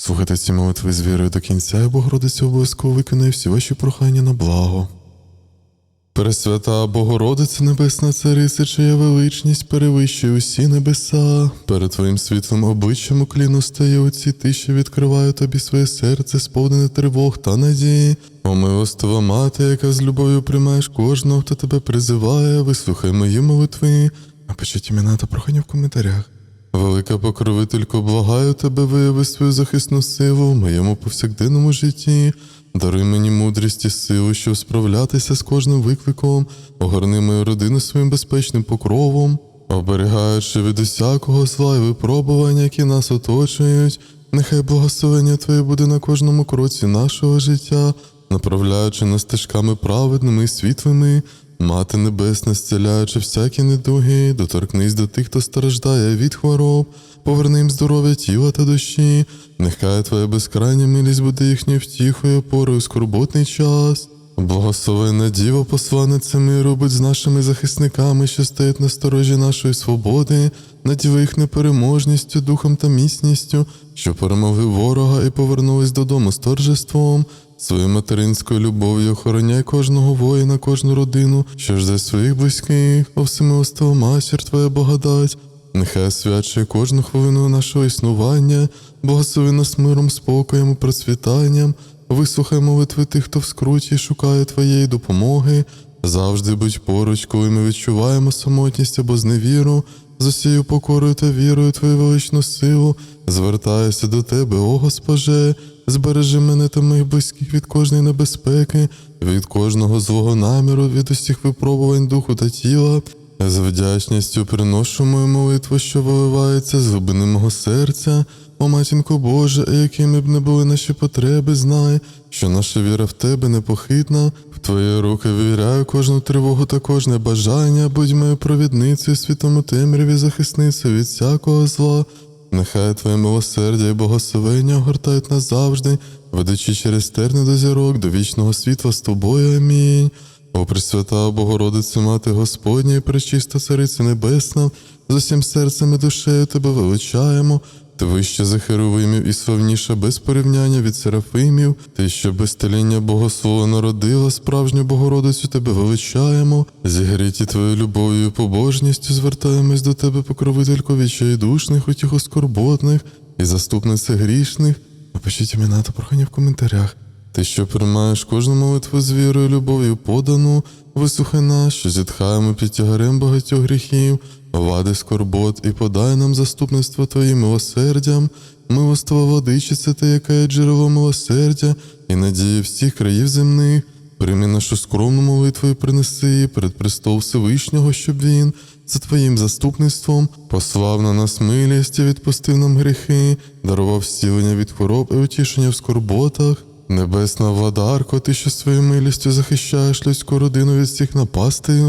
Слухайте ці молитви з вірою до кінця, і Богородиця обов'язково виконає всі ваші прохання на благо. Пресвята Богородиця Небесна Цариця, чия величність перевищує усі небеса. Перед твоїм світлим обличчям укліну стає оці ти, що відкриває тобі своє серце, сповнене тривог та надії. О милостива мати, яка з любов'ю приймаєш кожного, хто тебе призиває, вислухай мої молитви. Напишіть імена та прохання в коментарях. Велика покровителько, благаю тебе, вияви свою захисну силу в моєму повсякденному житті. Даруй мені мудрість і силу, щоб справлятися з кожним викликом, огорни мою родину своїм безпечним покровом, оберігаючи від усякого зла і випробування, які нас оточують. Нехай благословення Твоє буде на кожному кроці нашого життя, направляючи нас стежками праведними і світлими. Мати Небесна, зціляючи всякі недуги, доторкнись до тих, хто страждає від хвороб, поверни їм здоров'я тіла та душі, нехай твоя безкрайня милість буде їхньою втіхою, опорою в скорботний час. Благословенна Діва, посланниця миру, будь з нашими захисниками, що стоять на сторожі нашої свободи, надіви їх непереможністю, духом та міцністю, що перемогли ворога і повернулись додому з торжеством. Своєю материнською любов'ю охороняй кожного воїна, кожну родину, що жде своїх близьких, о всемилостива матір Твоя благодать. Нехай освячує кожну хвилину нашого існування, благослови нас миром, спокоєм процвітанням, вислухай молитви тих, хто в скруті шукає Твоєї допомоги. Завжди будь поруч, коли ми відчуваємо самотність або зневіру, з усією покорою та вірою Твою величну силу, звертаюся до Тебе, о Госпоже, збережи мене та моїх близьких від кожної небезпеки, від кожного злого наміру, від усіх випробувань духу та тіла. З вдячністю приношу мою молитву, що виливається з глибини мого серця. О, матінко Боже, якими б не були наші потреби, знай, що наша віра в Тебе непохитна, в Твої руки віряю кожну тривогу та кожне бажання, будь моєю провідницею, світом у темряві, захисницею від всякого зла. Нехай Твоє милосердя і богословення огортають нас завжди, ведучи через терни до зірок, до вічного світла з тобою. Амінь. О Пресвята Богородице, Мати Господня і пречиста Цариця Небесна, з усім серцем і душею Тебе величаємо. Ти вище за херовимів і славніша без порівняння від серафимів, ти, що без теління Богослова народила, справжню Богородицю тебе величаємо, зігріті твоєю любов'ю і побожністю звертаємось до тебе, покровителько відчайдушних, утіху скорботних і заступниця грішних. Напишіть імена та прохання в коментарях. Ти, що приймаєш кожну молитву з вірою, любов'ю подану, вислухай нас, що зітхаємо під тягарем багатьох гріхів, вади скорбот, і подай нам заступництво Твоїм милосердям, милостива владичиця, та яка є джерело милосердя і надії всіх країв земних. Прийми нашу скромну молитву принеси перед престол Всевишнього, щоб він за Твоїм заступництвом послав на нас милість і відпустив нам гріхи, дарував зцілення від хвороб і утішення в скорботах. Небесна владарко, ти що своєю милістю захищаєш людську родину від всіх напастей.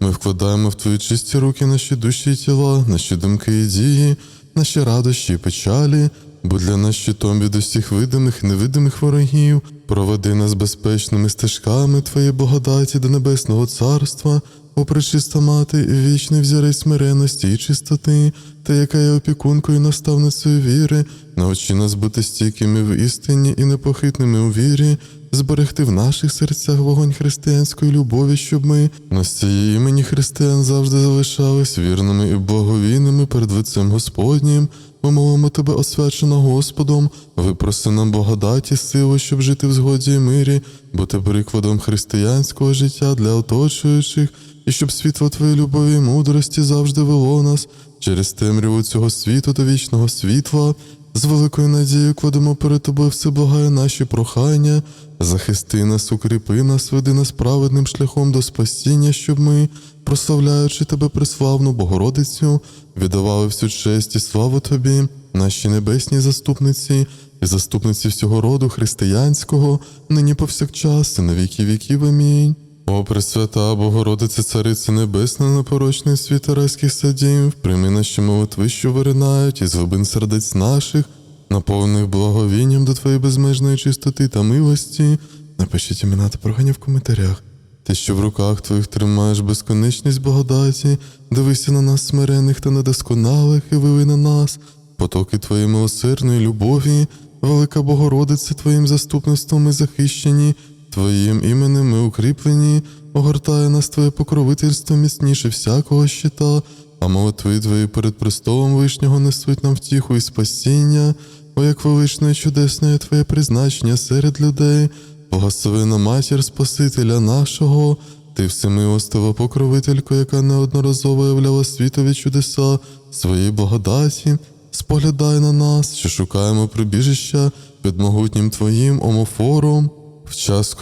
Ми вкладаємо в твої чисті руки наші душі і тіла, наші думки і дії, наші радощі і печалі, будь для нас щитом від усіх видимих і невидимих ворогів, проведи нас безпечними стежками Твоєї благодаті до небесного царства, о пречиста мати вічний взірець смиренності і чистоти, та яка є опікункою наставницею віри, научи нас бути стійкими в істині і непохитними у вірі, зберегти в наших серцях вогонь християнської любові, щоб ми на цієї імені християн завжди залишались вірними і благовійними перед лицем Господнім. Ми молимо тебе, освячена Господом, випроси нам благодаті, силу, щоб жити в згоді і мирі, бути прикладом християнського життя для оточуючих, і щоб світло Твоєї любові і мудрості завжди вело нас через темряву цього світу до вічного світла. З великою надією кладемо перед тобою все благає наші прохання, захисти нас, укріпи нас, веди нас праведним шляхом до спасіння, щоб ми, прославляючи тебе преславну Богородицю, віддавали всю честь і славу тобі, нашій небесній заступниці і заступниці всього роду християнського, нині повсякчас і на віки віків. Амінь. О, Пресвята Богородице, Цариця Небесна, непорочний світ райських садів, прийми наші молитви, що виринають із глибин сердець наших, наповнених благовінням до Твоєї безмежної чистоти та милості. Напишіть імена та прохання в коментарях. Ти, що в руках твоїх тримаєш безконечність благодаті, дивися на нас смирених та недосконалих і виви на нас, потоки твоєї милосердної любові, Велика Богородице, Твоїм заступництвом ми захищені, Твоїм іменем ми укріплені, огортає нас Твоє покровительство міцніше всякого щита, а молитви Твої перед престолом вишнього несуть нам втіху і спасіння, о як величне і чудесне Твоє призначення серед людей, благословена матір Спасителя нашого, Ти всемилостива покровителько, яка неодноразово являла світові чудеса своєї благодаті, споглядай на нас, що шукаємо прибіжища під могутнім Твоїм омофором. В час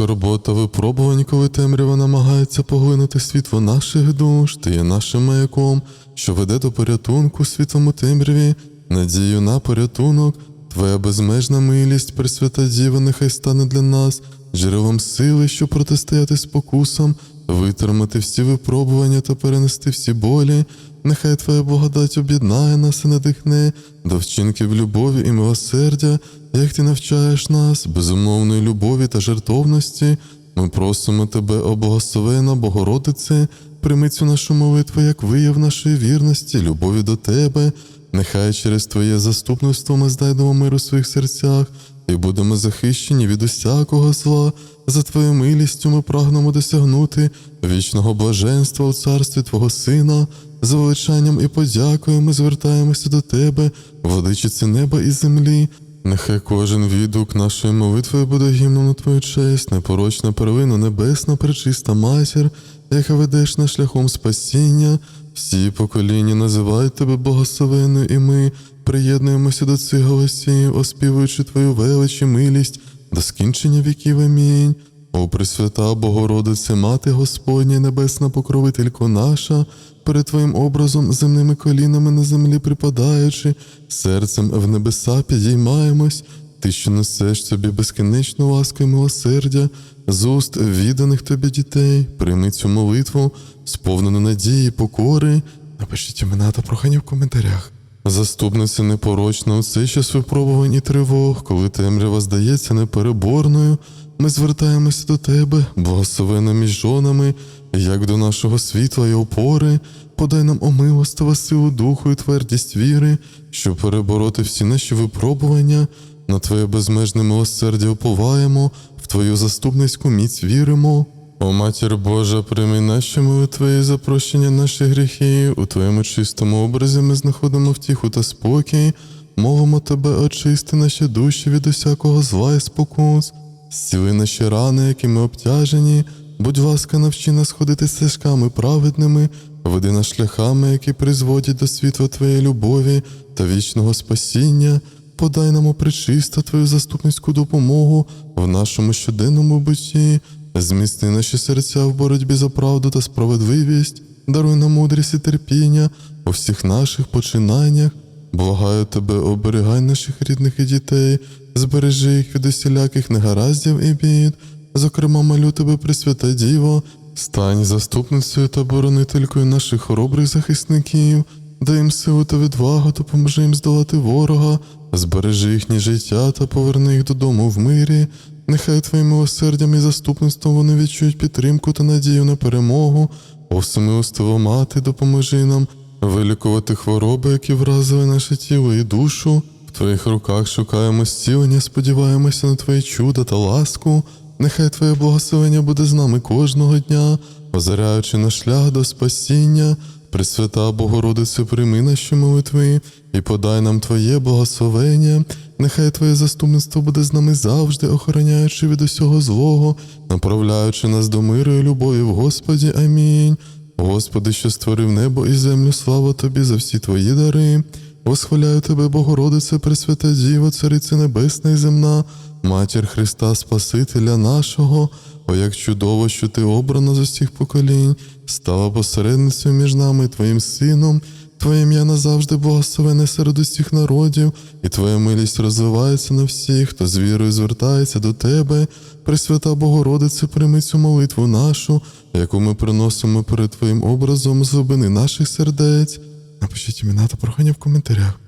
випробувань, коли темрява намагається поглинути світло наших душ, ти є нашим маяком, що веде до порятунку світлому темряві, надію на порятунок, Твоя безмежна милість, Пресвята Діва, нехай стане для нас джерелом сили, щоб протистояти спокусам, витримати всі випробування та перенести всі болі. Нехай Твоя благодать об'єднає нас і надихне до вчинків любові і милосердя, як ти навчаєш нас, безумовної любові та жертовності. Ми просимо Тебе, о благословена Богородице, прийми цю нашу молитву як вияв нашої вірності, любові до Тебе. Нехай через Твоє заступництво ми знайдемо мир у своїх серцях і будемо захищені від усякого зла. За Твою милістю ми прагнемо досягнути вічного блаженства у царстві Твого Сина. З величанням і подякою ми звертаємося до Тебе, владичиці неба і землі. Нехай кожен відгук нашої молитви буде гімном на Твою честь, непорочна первина, небесна, пречиста матір, яка ведеш нас шляхом спасіння. Всі покоління називають тебе благословенною, і ми приєднуємося до цих голосів, оспівуючи Твою велич і милість до скінчення віків. Амінь. О Пресвята Богородице, Мати Господня, Небесна покровителько наша, перед Твоїм образом земними колінами на землі припадаючи, серцем в небеса підіймаємось, Ти, що несеш собі безкінечну ласку і милосердя, з уст відданих тобі дітей, прийми цю молитву, сповнену надії, покори. Напишіть імена та прохання в коментарях. Заступниця непорочна у цей час випробувань і тривог, коли темрява здається непереборною, ми звертаємося до тебе, благословена між жонами, як до нашого світла і опори, подай нам омилостива силу духу і твердість віри, щоб перебороти всі наші випробування, на Твоє безмежне милосердя уповаємо, в Твою заступницьку міць віримо. О матір Божа, прийми наші молитви і за прощення наших гріхів. У Твоєму чистому образі ми знаходимо втіху та спокій. Мовимо Тебе, очисти наші душі від усякого зла і спокус, зціли наші рани, якими обтяжені. Будь ласка, навчи нас ходити стежками праведними, веди нас шляхами, які призводять до світла Твоєї любові та вічного спасіння. Подай нам, о пречиста, Твою заступницьку допомогу в нашому щоденному бутті. Зміцни наші серця в боротьбі за правду та справедливість, даруй нам мудрість і терпіння у всіх наших починаннях. Благаю тебе, оберігай наших рідних і дітей, збережи їх від усіляких негараздів і бід. Зокрема, молю тебе, Пресвята Діво, стань заступницею та боронителькою наших хоробрих захисників, дай їм силу та відвагу, допоможи їм здолати ворога, збережи їхнє життя та поверни їх додому в мирі. Нехай твоїм милосердям і заступництвом вони відчують підтримку та надію на перемогу. О всемилостива мати, допоможи нам вилікувати хвороби, які вразили наше тіло і душу. В твоїх руках шукаємо зцілення, сподіваємося на твої чуда та ласку. Нехай Твоє благословення буде з нами кожного дня, озаряючи наш шлях до спасіння. Пресвята Богородице, прийми наші молитви і подай нам Твоє благословення. Нехай Твоє заступництво буде з нами завжди, охороняючи від усього злого, направляючи нас до миру і любові в Господі. Амінь. Господи, що створив небо і землю, слава Тобі за всі Твої дари. Восхваляю Тебе, Богородице, Пресвята Діво, Цариця Небесна і земна, Матір Христа Спасителя нашого, о як чудово, що Ти обрана з усіх поколінь, стала посередницею між нами Твоїм Сином. Твоє ім'я назавжди благословене серед усіх народів, і Твоя милість розвивається на всіх, хто з вірою звертається до Тебе. Пресвята Богородице, прийми цю молитву нашу, яку ми приносимо перед Твоїм образом з глибини наших сердець. Напишіть імена та прохання в коментарях.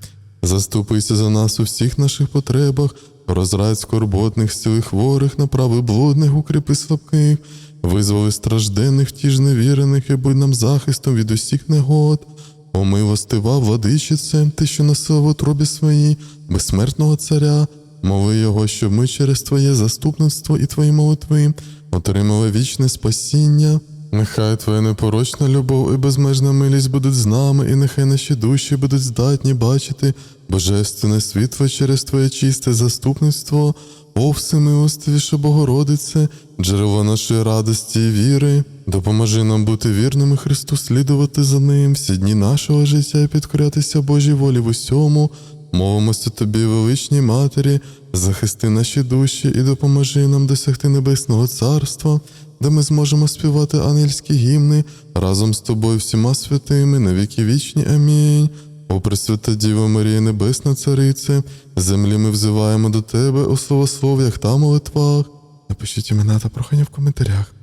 Заступися за нас у всіх наших потребах, розрадь скорботних, зціли хворих, направи блудних, укріпи слабких, визволи стражденних, втіж невірених і будь нам захистом від усіх негод. О милостива, владичице, ти, що носила в утробі своїй, безсмертного царя, мови Його, щоб ми через Твоє заступництво і Твої молитви отримали вічне спасіння. Нехай Твоя непорочна любов і безмежна милість будуть з нами, і нехай наші душі будуть здатні бачити божественне світло через Твоє чисте заступництво, о всемилостивіша Богородице, джерело нашої радості і віри. Допоможи нам бути вірними Христу, слідувати за ним всі дні нашого життя і підкорятися Божій волі в усьому. Молимося тобі, величній Матері, захисти наші душі і допоможи нам досягти Небесного Царства, де ми зможемо співати ангельські гімни разом з тобою всіма святими на віки вічні. Амінь. О Пресвята Діва Марія, Небесна Царице, землі ми взиваємо до Тебе у словослов'ях та молитвах. Напишіть імена та прохання в коментарях.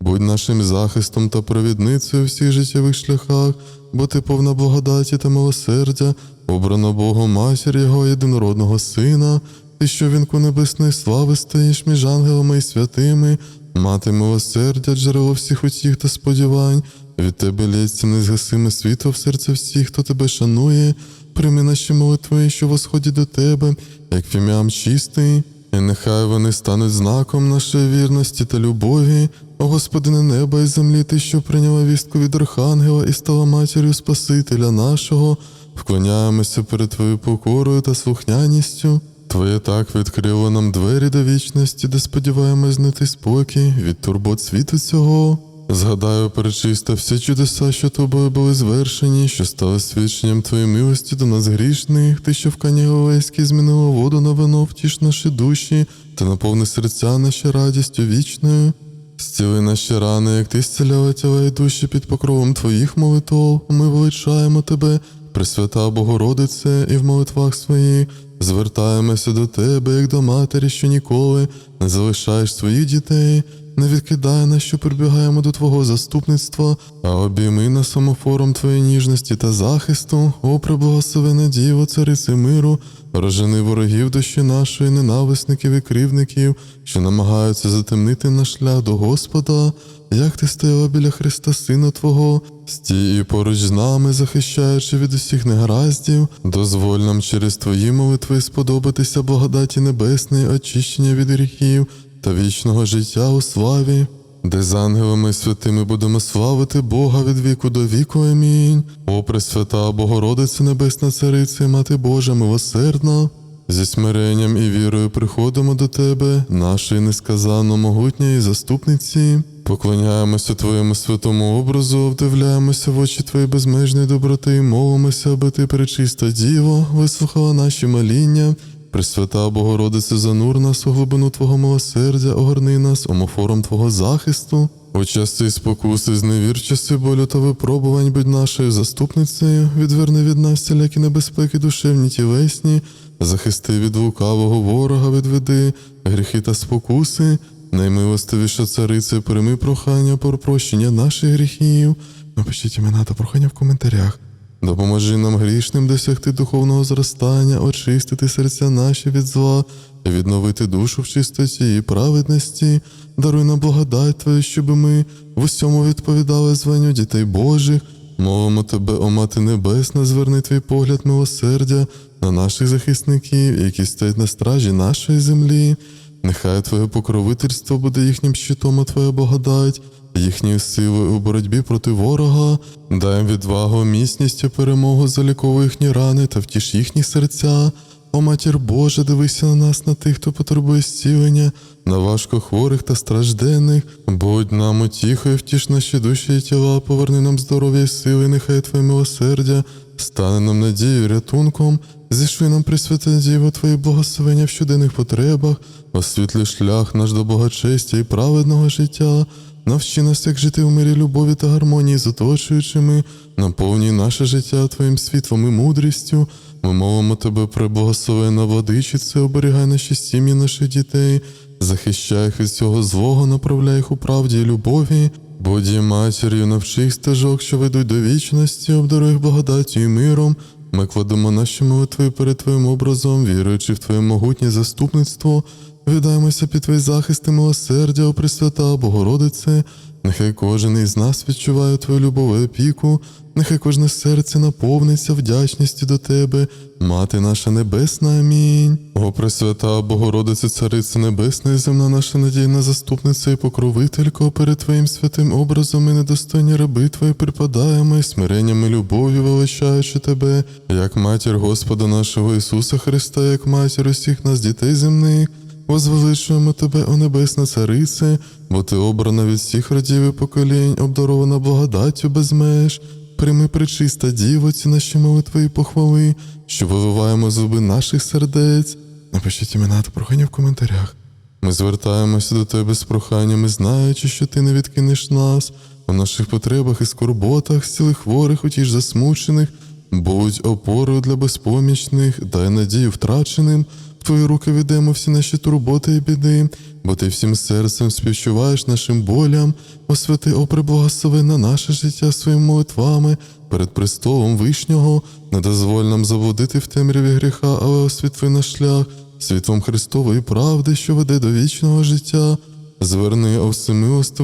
Будь нашим захистом та провідницею у всіх життєвих шляхах, бо ти повна благодаті та милосердя, обрана Богом матір Його єдинородного Сина, ти, що вінку небесної слави стоїш між ангелами і святими, мати милосердя, джерело всіх утіх та сподівань, від тебе лється незгасиме світло в серце всіх, хто тебе шанує, прийми наші молитви, що восходять до тебе, як в ім'ям чистий. І нехай вони стануть знаком нашої вірності та любові, о Господине неба і землі, ти, що прийняла вістку від Архангела і стала матір'ю Спасителя нашого, вклоняємося перед Твоєю покорою та слухняністю. Твоє так відкрило нам двері до вічності, де сподіваємось знайти спокій від турбот світу цього. Згадаю перечисто всі чудеса, що тобою були звершені, що стали свідченням твоєї милості до нас грішних, ти, що в Кані Галилейській змінила воду на вино, втіш наші душі, та наповни серця наші радістю вічною. Зціли наші рани, як ти зціляла тіла і душі під покровом твоїх молитов, ми величаємо тебе, Пресвята Богородице, і в молитвах своїх звертаємося до тебе, як до матері, що ніколи не залишаєш своїх дітей. Не відкидай нас, що прибігаємо до Твого заступництва, а обійми нас самофором Твоєї ніжності та захисту, о преблагословена Діво, царице миру, рожени ворогів душі нашої, ненависників і кривників, що намагаються затемнити наш шлях до Господа, як ти стояла біля Христа, Сина Твого, стій і поруч з нами, захищаючи від усіх негараздів, дозволь нам через Твої молитви сподобатися благодаті небесної, очищення від гріхів та вічного життя у славі, де з ангелами святими будемо славити Бога від віку до віку. Амінь. О Пресвята Богородице Небесна Царице, Мати Божа милосердна, зі смиренням і вірою приходимо до Тебе, нашої несказанно могутньої заступниці. Поклоняємося Твоєму святому образу, вдивляємося в очі Твої безмежної доброти і молимося, аби Ти, пречиста Діво, вислухала наші моління. Пресвята Богородице, занур нас у глибину Твого милосердя, огорни нас омофором Твого захисту. У часи спокуси, зневір, часи болю та випробувань будь нашою заступницею, відверни від нас всілякі небезпеки душевні тілесні, захисти від лукавого ворога, відведи, гріхи та спокуси, наймилостивіша царице, прийми прохання про прощення наших гріхів. Напишіть імена та прохання в коментарях. Допоможи нам грішним досягти духовного зростання, очистити серця наші від зла, відновити душу в чистоті і праведності, даруй нам благодать Твою, щоб ми в усьому відповідали званню дітей Божих. Мовимо тебе, о Мати Небесна, зверни твій погляд милосердя на наших захисників, які стоять на стражі нашої землі. Нехай Твоє покровительство буде їхнім щитом, а Твоя благодать, їхньою силою у боротьбі проти ворога. Дай відвагу, міцність і перемогу, заліковуй їхні рани та втіш їхні серця. О матір Божа, дивися на нас, на тих, хто потребує зцілення, на важко хворих та стражденних. Будь нам утіхою, втіш наші душі і тіла, поверни нам здоров'я і сили, нехай Твоє милосердя стане нам надією, рятунком. Зійшли нам присвяте Діво Твої благословення в щоденних потребах, освітлі шлях наш до благочестя і праведного життя. Навчи нас, як жити в мирі любові та гармонії з оточуючими, наповнюй наше життя Твоїм світлом і мудрістю. Ми молимо Тебе, преблагословена владичице, оберігай наші сім'ї, наших дітей, захищай їх від цього злого, направляй їх у правді і любові. Будь матір'ю, навчи їх стежок, що ведуть до вічності, обдаруй їх благодаттю і миром. Ми кладемо наші молитви перед Твоїм образом, віруючи в Твоє могутнє заступництво, Віддаємося під твій захист і милосердя, о Пресвята Богородице, нехай кожен із нас відчуває твою любов і опіку, нехай кожне серце наповниться вдячністю до тебе, Мати наша небесна, амінь. О Пресвята Богородице, Царице Небесна і земна наша надійна заступниця і покровителько, перед Твоїм святим образом ми недостойні раби Твої припадаємо і смиреннями любові величаючи Тебе, як матір Господа нашого Ісуса Христа, як матір усіх нас, дітей земних. Возвеличуємо тебе, о Небесна Царице, бо ти обрана від всіх родів і поколінь, обдарована благодаттю без меж. Прийми причиста діво, ці наші молитви і похвали, що виливаємо зуби наших сердець. Напишіть імена та прохання в коментарях. Ми звертаємося до тебе з проханнями, знаючи, що ти не відкинеш нас у наших потребах і скорботах, зціли хворих, утіж засмучених, будь опорою для безпомічних, дай надію втраченим. Твої руки віддаємо всі наші турботи і біди, бо ти всім серцем співчуваєш нашим болям, освяти, о приблагослови на наше життя своїми молитвами перед престолом вишнього, не дозволь нам заблудити в темряві гріха, але освітли наш шлях світлом Христової правди, що веде до вічного життя. Зверни, о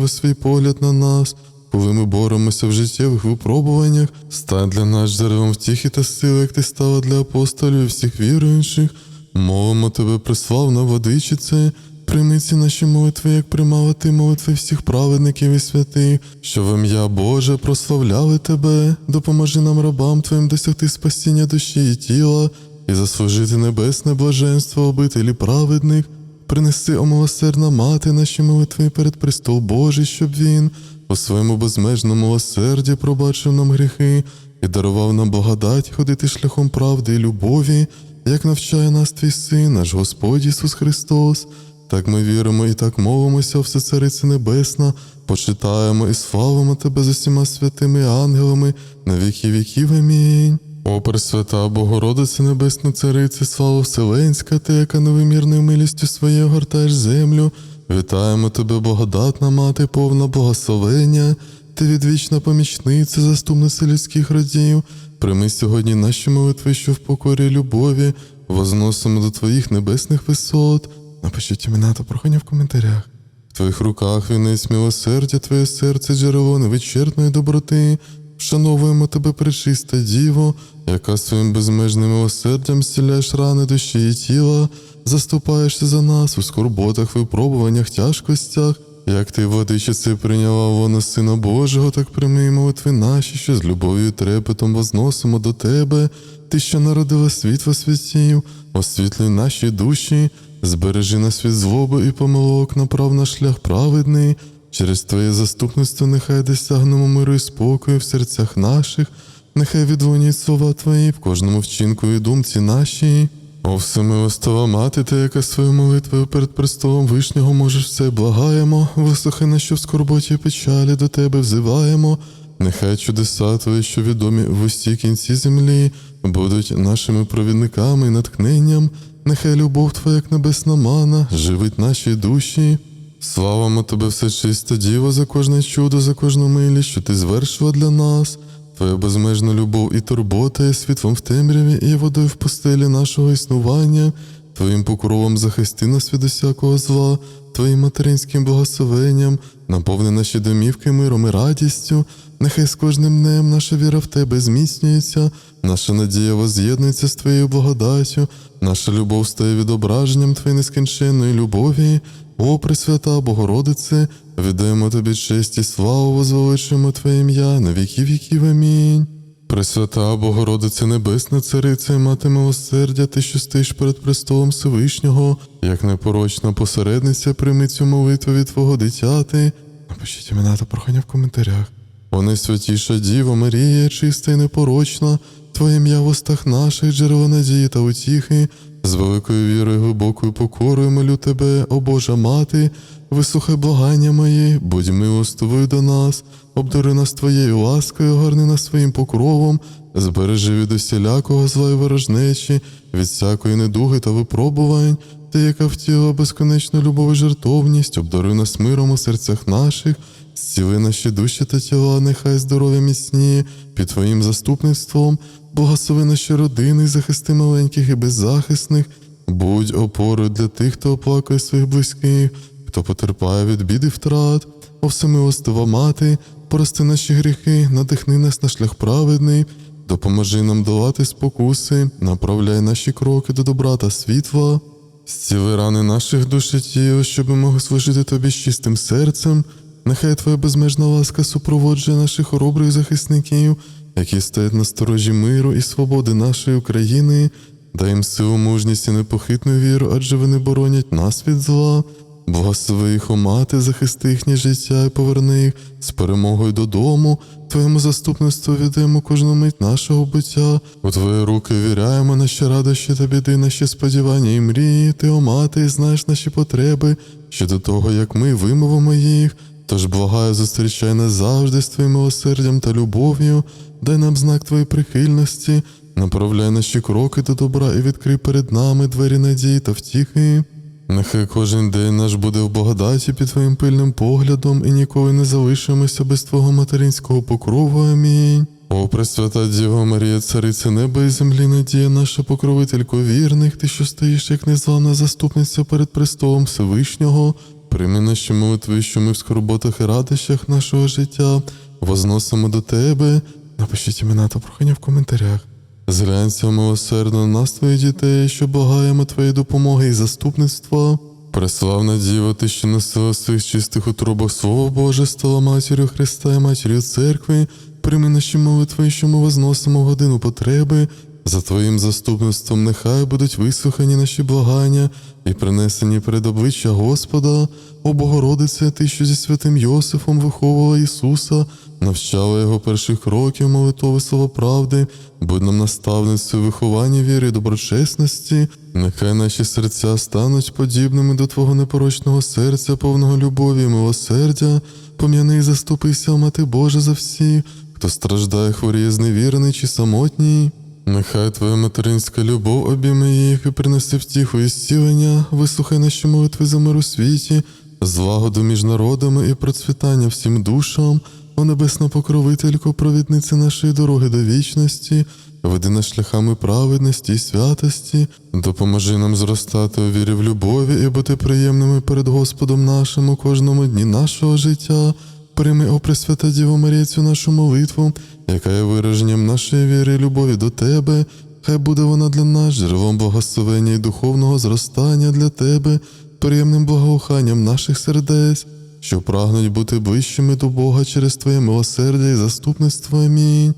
свій погляд на нас, коли ми боремося в життєвих випробуваннях, стань для нас джерелом втіхи та сили, як ти стала для апостолів і всіх віруючих. Молимо тебе, преславна водичице, прийми наші молитви, як приймала ти молитви всіх праведників і святих, що в ім'я Боже прославляли тебе, допоможи нам рабам твоїм досягти спасіння душі і тіла і заслужити небесне блаженство обителі праведних. Принеси, о милосердна мати, наші молитви перед престол Божий, щоб він у своєму безмежному милосерді пробачив нам гріхи і дарував нам благодать ходити шляхом правди і любові, як навчає нас твій син, наш Господь Ісус Христос. Так ми віримо і так мовимося, все Царице Небесна, почитаємо і славимо Тебе з усіма святими ангелами на віки віків. Амінь. О, Пресвята Богородице Небесна Царице, слава Вселенська, ти, яка невимірною милістю своєю гортаєш землю. Вітаємо тебе, благодатна мати, повна благословення, ти відвічна помічниця, заступниця людських родів. Прийми сьогодні наші молитви, що в покорі любові, возносимо до твоїх небесних висот. Напишіть імена та прохання в коментарях. В твоїх руках вінець милосердя, твоє серце, джерело невичерпної доброти. Вшановуємо тебе, пречиста Діво, яка своїм безмежним милосердям зціляєш рани душі і тіла, заступаєшся за нас у скорботах, випробуваннях, тяжкостях. Як ти, владичице, прийняла воно Сина Божого, так прийми молитви наші, що з любов'ю і трепетом возносимо до тебе, ти, що народила світ во святів, освітлюй наші душі, збережи нас від злоби і помилок, направ на шлях праведний. Через Твоє заступництво нехай досягнемо миру і спокою в серцях наших, нехай відлунять слова Твої в кожному вчинку і думці нашій. О, всемилостива мати, ти, яка своєю молитвою перед престолом вишнього можеш все благаємо, вислухай нас, що в скорботі печалі до тебе взиваємо. Нехай чудеса Твої, що відомі в усі кінці землі, будуть нашими провідниками і натхненням. Нехай любов Твоя, як небесна мана, живить наші душі. Славимо тебе, все чиста діво, за кожне чудо, за кожну милість, що ти звершила для нас. Твоя безмежна любов і турбота є світлом в темряві і водою в пустелі нашого існування. Твоїм покровом захисти нас від усякого зла, Твоїм материнським благословенням, наповни наші домівки миром і радістю. Нехай з кожним днем наша віра в Тебе зміцнюється, наша надія воз'єднується з Твоєю благодаттю, наша любов стає відображенням Твоєї нескінченної любові. О, Пресвята Богородице, віддаємо Тобі честь і славу, возвеличуємо Твоє ім'я на віки віків. Амінь. Пресвята Богородице Небесна Цариця, мати милосердя, ти, що стоїш перед престолом Всевишнього, як непорочна посередниця, прийми цю молитву від Твого дитяти. Напишіть імена та прохання в коментарях. О найсвятіша Діво Марія, чиста і непорочна, Твоє ім'я в устах наших, джерело надії та утіхи, з великою вірою, глибокою покорою молю тебе, о Божа мати, вислухай благання мої, будь милостивою до нас, обдори нас твоєю ласкою, горни нас своїм покровом, збережи від усілякого зла і ворожнечі, від всякої недуги та випробувань, ти, яка втіла безконечну любов і жертовність, обдори нас миром у серцях наших. Зціли наші душі та тіла, нехай здоров'я міцні під Твоїм заступництвом, благослови наші родини, захисти маленьких і беззахисних, Будь опорою для тих, хто оплакує своїх близьких, хто потерпає від бід і втрат. О всемилостива мати, прости наші гріхи, надихни нас на шлях праведний, допоможи нам долати спокуси, направляй наші кроки до добра та світла. Зціли рани наших душ і тіл, щоб ми могли служити тобі з чистим серцем. Нехай Твоя безмежна ласка супроводжує наших хоробрих захисників, які стоять на сторожі миру і свободи нашої України. Дай їм силу, мужність і непохитну віру, адже вони боронять нас від зла. Благослови їх, о мати, захисти їхнє життя і поверни їх з перемогою додому. Твоєму заступництву віддаємо кожну мить нашого буття. У твої руки віряємо наші радощі та біди, наші сподівання і мрії. Ти, о мати, знаєш наші потреби щодо того, як ми вимовимо їх. Тож благаю, зустрічай нас завжди з твоїм милосердям та любов'ю, дай нам знак твоєї прихильності, направляй наші кроки до добра і відкрий перед нами двері надії та втіхи. Нехай кожен день наш буде в благодаті під твоїм пильним поглядом і ніколи не залишимося без твого материнського покрову. Амінь. О, Пресвята Діва Марія, цариця неба і землі, надія наша покровителько вірних, ти, що стоїш як незвана заступниця перед престолом Всевишнього, прийми наші молитви, що ми в скорботах і радощах нашого життя возносимо до тебе. Напишіть імена та прохання в коментарях. Зглянься милосердно на нас, твоїх дітей, що благаємо твоєї допомоги і заступництва. Преславна Діва, ти, що носила в своїх чистих утробах Слово Боже, стала матір'ю Христа і матір'ю церкви, прийми наші молитви, що ми возносимо в годину потреби. За Твоїм заступництвом нехай будуть вислухані наші благання і принесені перед обличчя Господа, о Богородице, Ти, що зі святим Йосифом виховувала Ісуса, навчала його перших кроків молитови слова правди, будь нам наставницею виховання віри і доброчесності, нехай наші серця стануть подібними до Твого непорочного серця, повного любові і милосердя, пом'яни заступися, Мати Божа, за всіх, хто страждає, хворіє, зневірений чи самотній. Нехай твоя материнська любов обійме їх і принесе втіху і зцілення, вислухай наші молитви за мир у світі, злагоду між народами і процвітання всім душам, о небесна покровителько, провідниця нашої дороги до вічності, веди нас шляхами праведності і святості, допоможи нам зростати у вірі в любові і бути приємними перед Господом нашим у кожному дні нашого життя. Прийми, о Пресвята Діво Марія, цю нашу молитву, яка є вираженням нашої віри і любові до Тебе. Хай буде вона для нас джерелом благословення і духовного зростання для Тебе, приємним благоуханням наших сердець, що прагнуть бути ближчими до Бога через Твоє милосердя і заступництво. Амінь.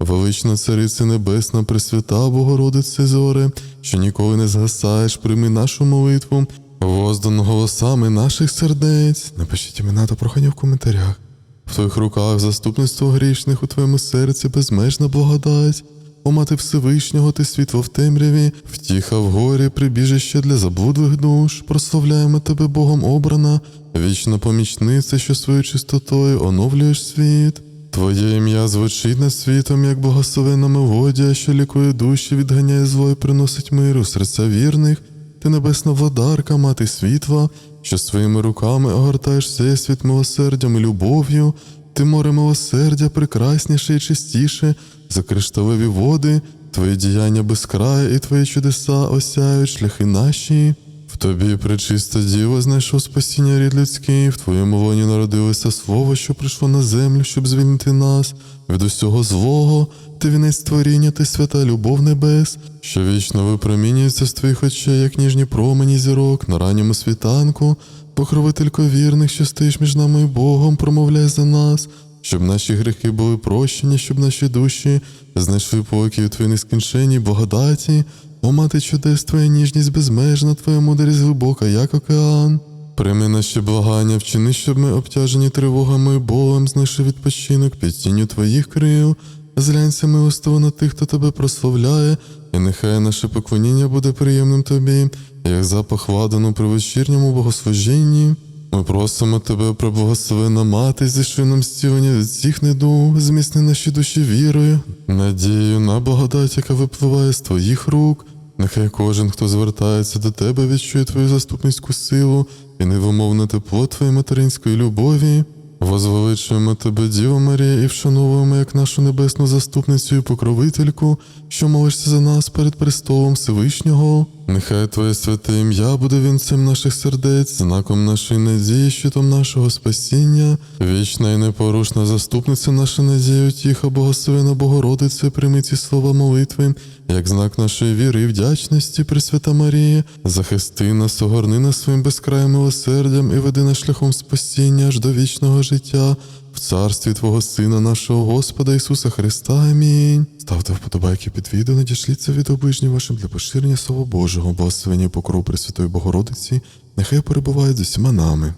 Велична Цариця Небесна, Пресвята Богородице Зоре, що ніколи не згасаєш, прийми нашу молитву, воздану голосами наших сердець. Напишіть імена та прохання в коментарях. В твоїх руках заступництво грішних у твоєму серці безмежна благодать. О мати Всевишнього, ти світло в темряві, втіха в горі, прибіжище для заблудлих душ, прославляємо тебе Богом обрана, вічна помічниця, що своєю чистотою оновлюєш світ. Твоє ім'я звучить над світом, як благословенна мелодія, що лікує душі, відганяє зло і приносить мир у серця вірних. Ти небесна владарка, мати світла, що своїми руками огортаєш всесвіт милосердям і любов'ю. Ти море милосердя, прекрасніше і чистіше, за кришталеві води, твої діяння безкрає і твої чудеса осяють шляхи наші. В тобі, пречиста діва, знайшов спасіння рід людський, в твоєму лоні народилося слово, що прийшло на землю, щоб звільнити нас від усього злого. Ти вінець творіння, ти свята любов небес, що вічно випромінюється з твоїх очей, як ніжні промені зірок на ранньому світанку, покровителько вірних, що стоїш між нами і Богом, промовляй за нас, щоб наші гріхи були прощені, щоб наші душі знайшли покій у твоїй нескінченній благодаті. О, мати чудес, твоя ніжність безмежна, твоя мудрість глибока, як океан. Прийми наші благання, вчини, щоб ми обтяжені тривогами і болем, знайшли відпочинок під тінню твоїх крил. Зглянься милостиво на тих, хто тебе прославляє, і нехай наше поклоніння буде приємним тобі, як запах ладану при вечірньому богослужінні. Ми просимо тебе, преблагословена мати, зішли нам зцілення від всіх недуг, зміцни наші душі вірою, надію на благодать, яка випливає з твоїх рук. Нехай кожен, хто звертається до тебе, відчує твою заступницьку силу і невимовне тепло твоєї материнської любові. Возвеличуємо тебе, Діво Марія, і вшановуємо як нашу небесну заступницю і покровительку, що молишся за нас перед престолом Всевишнього. Нехай Твоє святе ім'я буде вінцем наших сердець, знаком нашої надії, щитом нашого спасіння, вічна і непорушна заступниця наша надія, утіха, Богословена Богородице, прийми ці слова молитви, як знак нашої віри і вдячності, Пресвята Марія, захисти нас, огорни нас своїм безкрайним милосердям і веди нас шляхом спасіння аж до вічного життя. В царстві Твого Сина, нашого Господа Ісуса Христа. Амінь. Ставте вподобайки під відео, надішліться від оближніх вашим для поширення Слова Божого, благословення покров Пресвятої Богородиці, нехай перебувають з усіма нами.